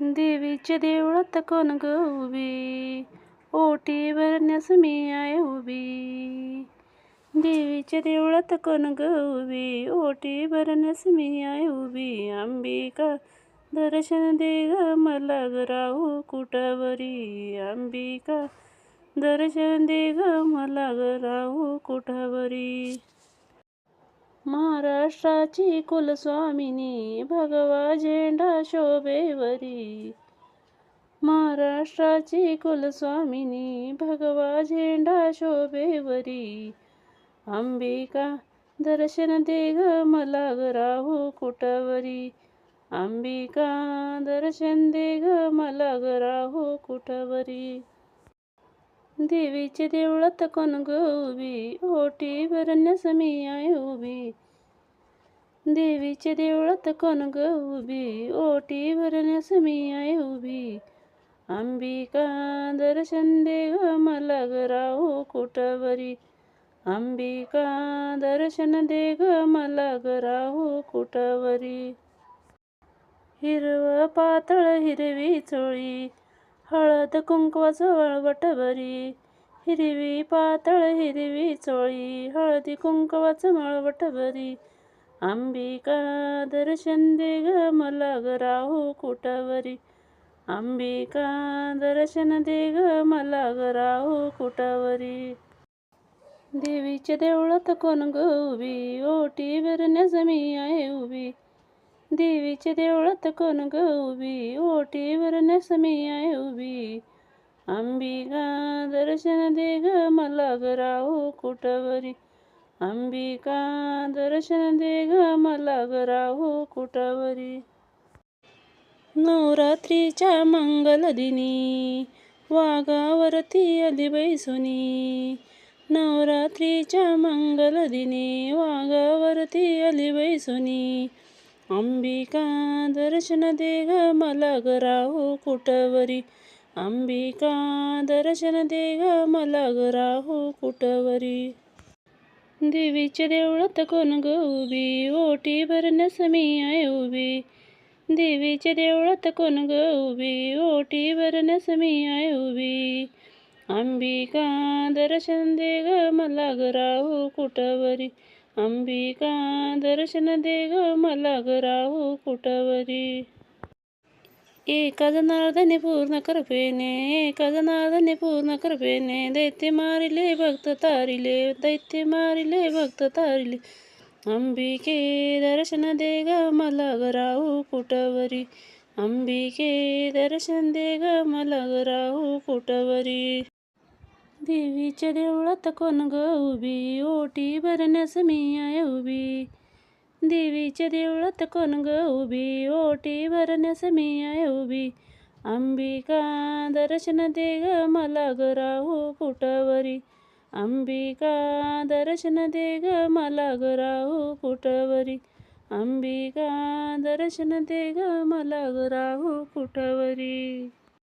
देवीच्या देवळात कोण ग उभी? ओटी भरण्यास मी आहे उभी. देवीच्या देवळात कोण ग उभी? ओटी भरण्यास मी आहे उभी. अंबिका दर्शन दे ग मला गराऊ कुठावरी. अंबिका दर्शन दे ग मला गराऊ कुठावरी. महाराष्ट्राची कुलस्वामिनी भगवा झेंडा शोभेवरी. महाराष्ट्राची कुलस्वामिनी भगवा झेंडा शोभेवरी. अंबिका दर्शन दे ग मला ग राहू अंबिका दर्शन दे ग मला ग राहू देवीचे देवळात कोण उभी? ओटी भरण्यास मी आहे उभी. देवीचे देवळात कोण उभी? ओटी भरण्यास मी आहे उभी. अंबिका दर्शन देव मला ग कुटवरी अंबिका दर्शन दे ग मला ग कुटवरी हिरव पातळ हिरवी चोळी. हळद कुंकवाचं वळवट भरी हिरवी पातळ हिरवी चोळी हळदी कुंकवाचं मळवट भरी अंबिका दर्शन दे ग मला ग राहू कुटावरी अंबिका दर्शन दे ग मला ग राहू कुटावरी देवीच्या देवळात कोण ग उभी? ओटी भरण्यास मी आहे उभी. देवीच्या देवळात कोण ग उभी ओटी भरण्यास मी आहे उभी. अंबिका दर्शन दे ग मला ग राहू कुटावरी अंबिका दर्शन दे ग मला ग कुटावरी नवरात्रीच्या मंगलदिनी वाघावरती आली बैसुनी नवरात्रीच्या मंगलदिनी वाघावरती आली बैसुनी अंबिका दर्शन दे ग मला ग राहू कुटवरी. अंबिका दर्शन दे ग मला ग राहू कुटवरी. देवीच्या देवळात कोण ग उभी? ओटी भरण्यास मी आहे उभी. देवीच्या देवळात कोण ग उभी? ओटी भरण्यास मी आहे उभी. अंबिका दर्शन दे ग मला ग राहू कुटवरी. अंबिका दर्शन दे ग मला ग राहू कुटावरी एका जनार्दने पूर्ण करपेने एका जनार्दने पूर्ण करपेने दैत्य मारिले भक्त तारिले दैत्य मारिले भक्त तारिले. अंबिके दर्शन दे ग मला ग कुटवरी अंबिके दर्शन दे ग मला ग कुटवरी देवीच्या देवळात कोण ग उभी? ओटी भरण्यास मी आहे उभी. देवीच्या देवळात कोण ग उभी? ओटी भरण्यास मी आहे उभी. अंबिका दर्शन दे ग मला ग राहू कुटावरी अंबिका दर्शन दे ग मला ग राहू कुटावरी अंबिका दर्शन दे ग मला ग राहू कुटावरी